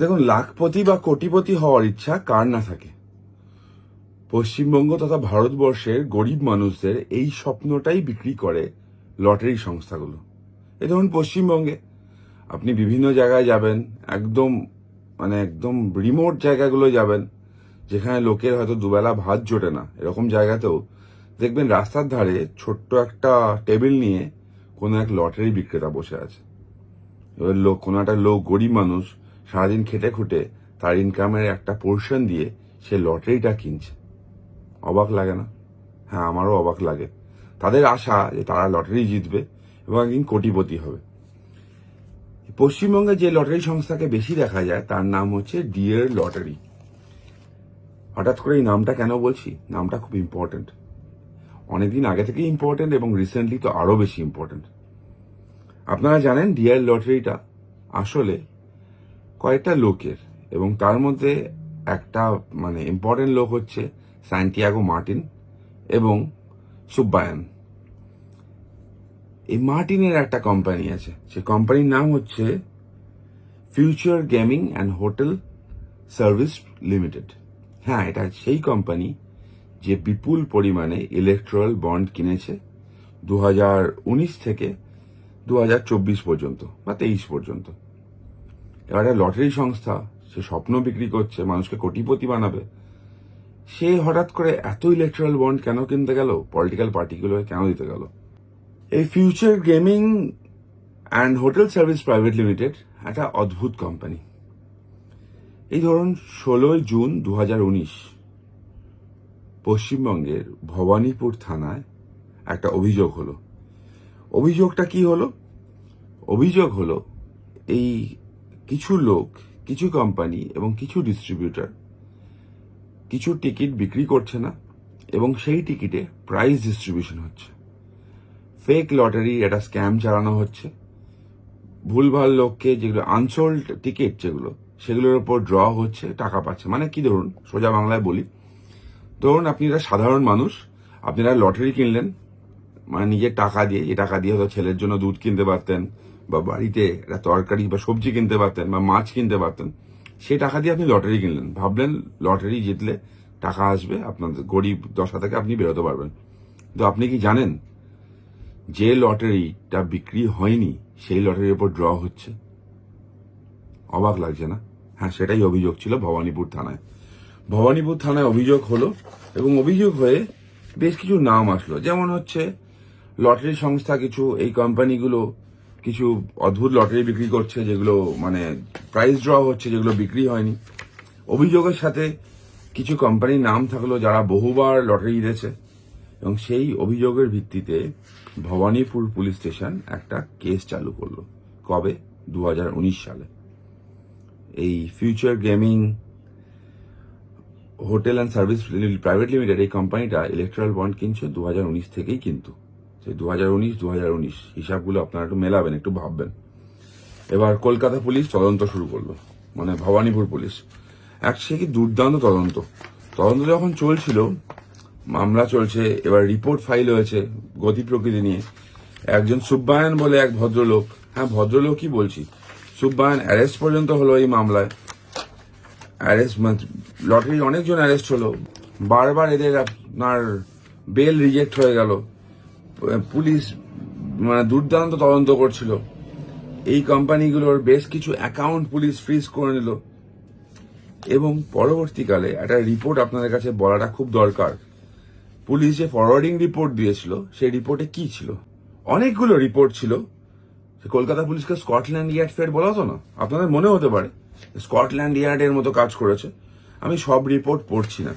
দেখুন, লাখপতি বা কোটিপতি হওয়ার ইচ্ছা কার না থাকে? পশ্চিমবঙ্গ তথা ভারতবর্ষের গরিব মানুষদের এই স্বপ্নটাই বিক্রি করে লটারি সংস্থাগুলো। এই ধরুন পশ্চিমবঙ্গে, আপনি বিভিন্ন জায়গায় যাবেন, একদম মানে একদম রিমোট জায়গাগুলো যাবেন, যেখানে লোকের হয়তো দুবেলা ভাত জোটে না। এরকম জায়গাতেও দেখবেন রাস্তার ধারে ছোট্ট একটা টেবিল নিয়ে কোনো এক লটারি বিক্রেতা বসে আছে। এবার লোক, কোনো একটা লোক গরিব মানুষ সারাদিন খেটে খুটে তার ইনকামের একটা পোর্শন দিয়ে সে লটারিটা কিনছে। অবাক লাগে না? হ্যাঁ আমারও অবাক লাগে। তাদের আশা যে তারা লটারি জিতবে এবং একদিন কোটিপতি হবে। পশ্চিমবঙ্গে যে লটারি সংস্থাকে বেশি দেখা যায়, তার নাম হচ্ছে ডিয়ার লটারি হঠাৎ করে এই নামটা কেন বলছি? নামটা খুব ইম্পর্ট্যান্ট অনেকদিন আগে থেকেই ইম্পর্ট্যান্ট এবং রিসেন্টলি তো আরও বেশি ইম্পর্ট্যান্ট আপনারা জানেন ডিয়ার লটারিটা আসলে কয়েকটা লোকের? এবং তার মধ্যে একটা মানে ইম্পর্টেন্ট লোক হচ্ছে সান্টিয়াগো মার্টিন এবং সুব্বায়ন এই মার্টিনের একটা কোম্পানি আছে। সে কোম্পানির নাম হচ্ছে future gaming and hotel service limited হ্যাঁ এটা সেই কোম্পানি যে বিপুল পরিমাণে ইলেকট্রাল বন্ড কিনেছে দু হাজার উনিশ থেকে দু হাজার চব্বিশ পর্যন্ত বা তেইশ পর্যন্ত। এবার একটা লটারি সংস্থা, সে স্বপ্ন বিক্রি করছে, মানুষকে কোটিপতি বানাবে। সে হঠাৎ করে এত ইলেকট্রাল বন্ড কেন কিনতে গেল? পলিটিক্যাল পার্টিগুলো কেন দিতে গেল? এই future gaming and hotel service private limited একটা অদ্ভুত কোম্পানি এই ধরুন, ষোলোই জুন দু হাজার উনিশ, পশ্চিমবঙ্গের ভবানীপুর থানায় একটা অভিযোগ হলো। অভিযোগটা কি হলো? অভিযোগ হলো, এই কিছু লোক, কিছু কোম্পানি এবং কিছু ডিস্ট্রিবিউটার কিছু টিকিট বিক্রি করছে না এবং সেই টিকিটে প্রাইস ডিস্ট্রিবিউশন হচ্ছে। ফেক লটারি একটা স্ক্যাম চালানো হচ্ছে। ভুলভাল লোককে যেগুলো আনসোল্ড টিকিট যেগুলো, সেগুলোর উপর ড্র হচ্ছে, টাকা পাচ্ছে। মানে কি ধরুন, সোজা বাংলায় বলি, ধরুন আপনি একটা সাধারণ মানুষ আপনারা লটারি কিনলেন মানে নিজের টাকা দিয়ে, যে টাকা দিয়ে হয়তো ছেলের জন্য দুধ কিনতে পারতেন বা বাড়িতে একটা তরকারি বা সবজি কিনতে পারতেন বা মাছ কিনতে পারতেন, সেই টাকা দিয়ে আপনি লটারি কিনলেন। ভাবলেন লটারি জিতলে টাকা আসবে, আপনার গরিব দশা থেকে আপনি বেরোতে পারবেন। তো আপনি কি জানেন, যে লটারিটা বিক্রি হয়নি, সেই লটারির উপর ড্র হচ্ছে? অবাক লাগছে না? হ্যাঁ সেটাই অভিযোগ ছিল ভবানীপুর থানায়। ভবানীপুর থানায় অভিযোগ হলো এবং অভিযোগ হয়ে বেশ কিছু নাম আসলো। যেমন হচ্ছে, লটারি সংস্থা কিছু এই কোম্পানিগুলো কিছু অদ্ভুত লটারি বিক্রি করছে, যেগুলো মানে প্রাইস ড্র হচ্ছে, যেগুলো বিক্রি হয়নি। অভিযোগের সাথে কিছু কোম্পানির নাম থাকল যারা বহুবার লটারি দিয়েছে এবং সেই অভিযোগের ভিত্তিতে ভবানীপুর পুলিশ স্টেশন একটা কেস চালু করল কবে? দু হাজার উনিশ সালে। এই future gaming hotel and service private limited এই কোম্পানিটা ইলেকট্রাল বন্ড কিনছে দু হাজার উনিশ থেকেই কিন্তু। সেই দু হাজার উনিশ দু হাজার উনিশ। হিসাবগুলো আপনারা একটু মেলাবেন, একটু ভাববেন। এবার কলকাতা পুলিশ তদন্ত শুরু করল মানে ভবানীপুর পুলিশ। এক সে কি দুর্দান্ত তদন্ত। তদন্ত যখন চলছিল, মামলা চলছে, এবার রিপোর্ট ফাইল হয়েছে গতি প্রকৃতি নিয়ে। একজন সুব্বায়ন বলে এক ভদ্রলোক হ্যাঁ ভদ্রলোকই বলছি সুব্বায়ন অ্যারেস্ট পর্যন্ত হলো এই মামলায়। অ্যারেস্ট মানে লটারি অনেকজন অ্যারেস্ট হলো। বারবার এদের আপনার বেল রিজেক্ট হয়ে গেল। পুলিশ মানে দুর্দান্ত তদন্ত করছিল। এই কোম্পানিগুলোর বেশ কিছু অ্যাকাউন্ট পুলিশ ফ্রিজ করে নিল। এবং পরবর্তীকালে একটা রিপোর্ট আপনাদের কাছে বলাটা খুব দরকার। পুলিশ যে ফরওয়ার্ডিং রিপোর্ট দিয়েছিল, সেই রিপোর্টে কি ছিল? অনেকগুলো রিপোর্ট ছিল। কলকাতা পুলিশকে স্কটল্যান্ড ইয়ার্ড ফের বলা হতো না? আপনাদের মনে হতে পারে। স্কটল্যান্ড ইয়ার্ডের মতো কাজ করেছে। আমি সব রিপোর্ট পড়ছি না।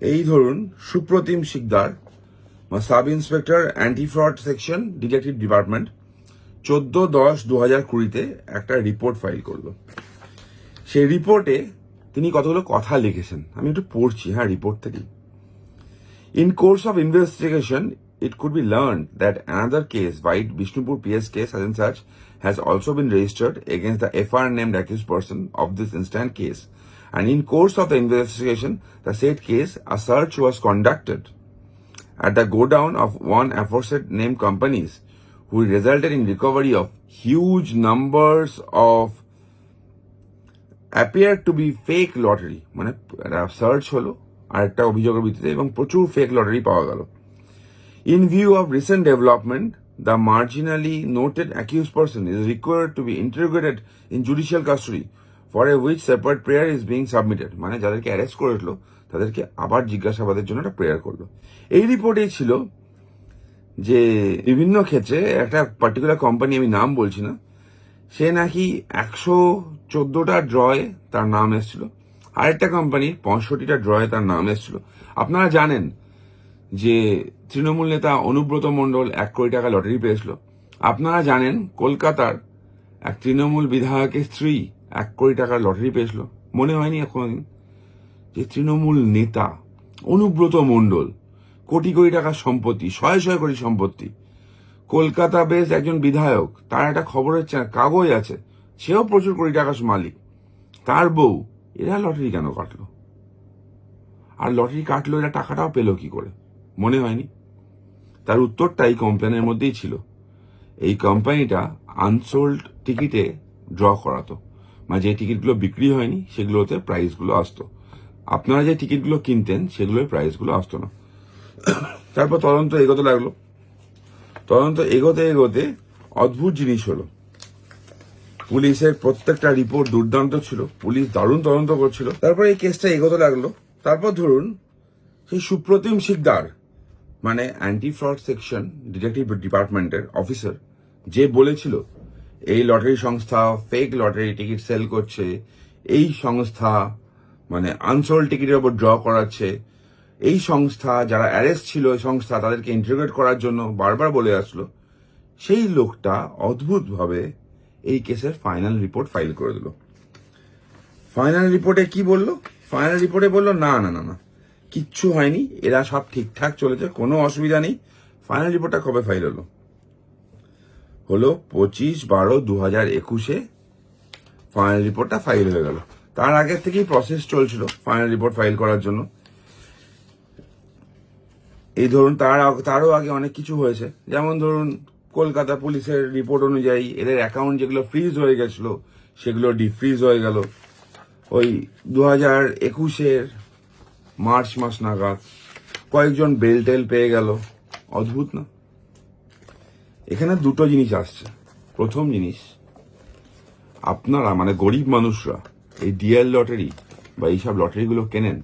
এই ধরুন Supratim Sikdar sub inspector anti fraud section detective department চোদ্দ দশ দু হাজার কুড়িতে একটা রিপোর্ট ফাইল করল। সেই রিপোর্টে তিনি কতগুলো কথা লিখেছেন। আমি একটু পড়ছি হ্যাঁ রিপোর্ট থেকেই। In course of investigation it could be learnt that another case vide Bishnupur PS case সাজেন search has also been registered against the F R named accused person of this instant case and in course of the investigation the said case a search was conducted at the godown of one aforesaid named companies, who resulted in recovery of huge numbers of appear to be fake lottery মানে একটা search হলো আর একটা অভিযোগের ভিত্তিতে এবং প্রচুর fake lottery পাওয়া গেল In view of recent development, the marginally noted accused person is required to be interrogated in judicial custody, for a which separate prayer is being submitted. মানে যাদেরকে অ্যারেস্ট করেছিল তাদেরকে আবার জিজ্ঞাসাবাদের জন্য একটা প্রেয়ার করল। এই রিপোর্টে ছিল যে বিভিন্ন ক্ষেত্রে একটা পার্টিকুলার কোম্পানি আমি নাম বলছি না, সে নাকি একশো চোদ্দটা ড্রয়ে তার নাম এসেছিল। আরেকটা কোম্পানির পঁয়ষট্টিটা ড্রয়ে তার নাম এসেছিল। আপনারা জানেন যে তৃণমূল নেতা অনুব্রত মণ্ডল এক কোটি টাকা লটারি পেয়েছিল। আপনারা জানেন কলকাতার এক তৃণমূল বিধায়কের স্ত্রী এক কোটি টাকার লটারি পেয়েছিল। মনে হয়নি কোনোদিন যে তৃণমূল নেতা অনুব্রত মণ্ডল, কোটি কোটি টাকার সম্পত্তি, শয়ে শয়ে কোটি সম্পত্তি। কলকাতা বেশ একজন বিধায়ক, তার একটা খবরের চ্যানেল কাগজ আছে, সেও প্রচুর কোটি টাকার মালিক। তার বউ, এরা লটারি কেন কাটলো? আর লটারি কাটলো, এরা টাকাটাও পেল কি করে? মনে হয়নি? তার উত্তরটা এই কোম্পানির মধ্যেই ছিল। এই কোম্পানিটা আনসোল্ড টিকিটে ড্র করাতো। মানে যে টিকিটগুলো বিক্রি হয়নি, সেগুলোতে প্রাইসগুলো আসতো। আপনারা যে টিকিটগুলো কিনতেন, সেগুলোর প্রাইসগুলো আসতো না। তারপর তদন্ত এগোতে লাগল। তদন্ত এগোতে এগোতে অদ্ভুত জিনিস হলো। পুলিশের প্রত্যেকটা রিপোর্ট দুর্দান্ত ছিল। পুলিশ দারুণ তদন্ত করছিল। তারপর এই কেসটা এগোতে লাগল। তারপর ধরুন, সেই সুপ্রতিম শিকদার মানে অ্যান্টি ফ্রড সেকশন ডিটেকটিভ ডিপার্টমেন্টের অফিসার যে বলেছিল, এই লটারি সংস্থা ফেক লটারি টিকিট সেল করছে, এই সংস্থা মানে আনসোল্ড টিকিটের ওপর ড্র করাচ্ছে। এই সংস্থা, যারা অ্যারেস্ট ছিল, এই সংস্থা তাদেরকে ইন্টারোগেট করার জন্য বারবার বলে আসলো। সেই লোকটা অদ্ভুতভাবে এই কেসের ফাইনাল রিপোর্ট ফাইল করে দিল। ফাইনাল রিপোর্টে কি বলল? ফাইনাল রিপোর্টে বলল, না না না না, কিচ্ছু হয়নি, এরা সব ঠিকঠাক চলেছে, কোনো অসুবিধা নেই। ফাইনাল রিপোর্টটা কবে ফাইল হলো? হলো পঁচিশ বারো দু হাজার একুশে ফাইনাল রিপোর্টটা ফাইল হয়ে গেল। তার আগে থেকেই প্রসেস চলছিল ফাইনাল রিপোর্ট ফাইল করার জন্য। এই ধরুন তার তারও আগে অনেক কিছু হয়েছে। যেমন ধরুন কলকাতা পুলিশের রিপোর্ট অনুযায়ী এদের অ্যাকাউন্ট যেগুলো ফ্রিজ হয়ে গেছিল, সেগুলো ডিফ্রিজ হয়ে গেল। ওই দু হাজার একুশের মার্চ মাস নাগাদ কয়েকজন বেল টেল পেয়ে গেল। অদ্ভুত না? এখানে দুটো জিনিস আসছে। প্রথম জিনিস, আপনারা মানে গরিব মানুষরা এই ডিএল লটারি বা এইসব লটারিগুলো কেনেন,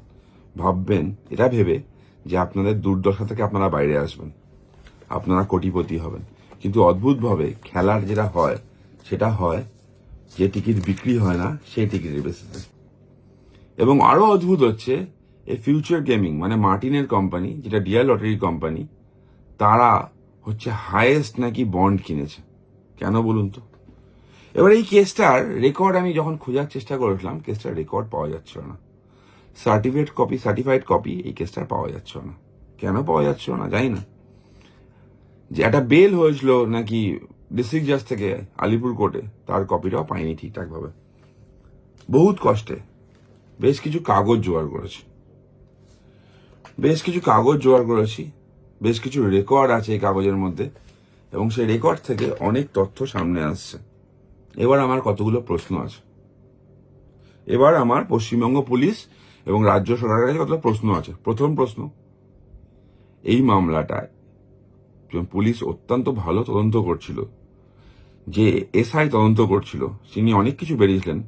ভাববেন, এটা ভেবে যে আপনাদের দুর্দশা থেকে আপনারা বাইরে আসবেন। আপনারা কোটিপতি হবেন। কিন্তু অদ্ভুতভাবে খেলার যেটা হয়, সেটা হয় যে টিকিট বিক্রি হয় না, সেই টিকিটের বেসিসে এবং আরও অদ্ভুত হচ্ছে এই ফিউচার গেমিং মানে মার্টিনের কোম্পানি যেটা ডিয়ার লটারির কোম্পানি তারা হচ্ছে হায়েস্ট নাকি বন্ড কিনেছে। কেন বলুন তো? এবার এই কেসটার রেকর্ড আমি যখন খোঁজার চেষ্টা করেছিলাম, কেসটার রেকর্ড পাওয়া যাচ্ছিল না। সার্টিফিকেট কপি সার্টিফাইড কপি এই কেসটার পাওয়া যাচ্ছিল না। কেন পাওয়া যাচ্ছিল না, জানি না। যে একটা বেল হয়েছিল নাকি ডিস্ট্রিক্ট জাজ থেকে আলিপুর কোর্টে তার কপিটাও পাইনি ঠিকঠাকভাবে। বহুত কষ্টে। বেশ কিছু কাগজ জোগাড় করেছি। বেশ কিছু কাগজ জোগাড় করেছি, বেশ কিছু রেকর্ড আছে এই কাগজের মধ্যে, এবং সেই রেকর্ড থেকে অনেক তথ্য সামনে আসছে। এবার আমার কতগুলো প্রশ্ন আছে। এবার আমার পশ্চিমবঙ্গ পুলিশ এবং রাজ্য সরকারের কাছে কতগুলো প্রশ্ন আছে। প্রথম প্রশ্ন, এই মামলাটায় পুলিশ অত্যন্ত ভালো তদন্ত করছিল, যে এসআই তদন্ত করছিল, তিনি অনেক কিছু বেরিয়েছিলেন,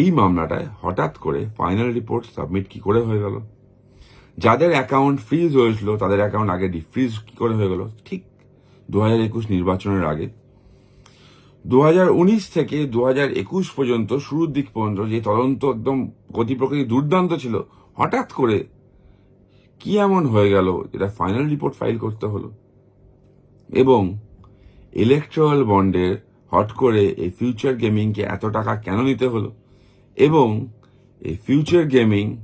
এই মামলাটায় হঠাৎ করে ফাইনাল রিপোর্ট সাবমিট কি করে হয়ে গেল? যাদের অ্যাকাউন্ট ফ্রিজ হয়েছিল, তাদের অ্যাকাউন্ট আগে ডিফ্রিজ কি করে হয়ে গেল? ঠিক দু হাজার একুশ নির্বাচনের আগে দু হাজার উনিশ থেকে দু পর্যন্ত শুরুর দিক পর্যন্ত যে তদন্ত একদম গতি প্রকৃতি দুর্দান্ত ছিল, হঠাৎ করে কি এমন হয়ে গেল যেটা ফাইনাল রিপোর্ট ফাইল করতে হলো? এবং ইলেকট্রাল বন্ডের হট করে এই ফিউচার গেমিংকে এত টাকা কেন নিতে হলো? এবং এই ফিউচার গেমিং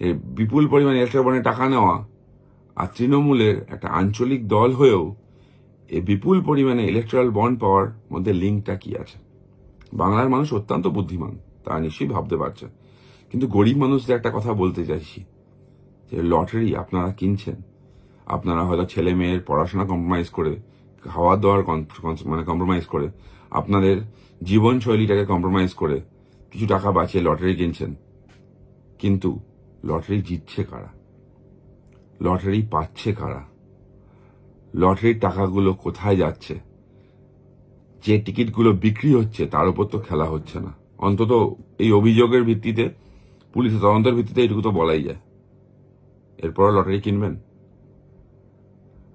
এর বিপুল পরিমাণে ইলেকট্রাল বন্ডে টাকা নেওয়া আর তৃণমূলের একটা আঞ্চলিক দল হয়েও এই বিপুল পরিমাণে ইলেকট্রাল বন্ড পাওয়ার মধ্যে লিঙ্কটা কি আছে? বাংলার মানুষ অত্যন্ত বুদ্ধিমান, তা নিশ্চয়ই ভাবতে পারছে। কিন্তু গরিব মানুষদের একটা কথা বলতে চাইছি, যে লটারি আপনারা কিনছেন। আপনারা হয়তো ছেলে মেয়ের পড়াশোনা কম্প্রোমাইজ করে, খাওয়া দাওয়ার মানে কম্প্রোমাইজ করে, আপনাদের জীবনশৈলীটাকে কম্প্রোমাইজ করে কিছু টাকা বাঁচিয়ে লটারি কিনছেন। কিন্তু লটারি জিতছে কারা? লটারি পাচ্ছে কারা? লটারির টাকাগুলো কোথায় যাচ্ছে? যে টিকিটগুলো বিক্রি হচ্ছে, তার উপর তো খেলা হচ্ছে না। অন্তত এই অভিযোগের ভিত্তিতে, পুলিশের তদন্তের ভিত্তিতে এটুকু তো বলাই যায়। এরপর লটারি কিনবেন?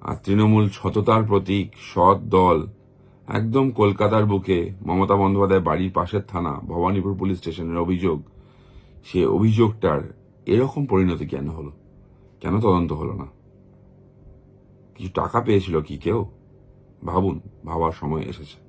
আর তৃণমূল সততার প্রতীক, সৎ দল, একদম কলকাতার বুকে মমতা বন্দ্যোপাধ্যায় বাড়ির পাশের থানা, ভবানীপুর পুলিশ স্টেশনের অভিযোগ, সে অভিযোগটার এরকম পরিণতি কেন হলো? কেন তদন্ত হলো না? কিছু টাকা পেয়েছিল কি কেউ? ভাবুন ভাবার সময় এসেছে।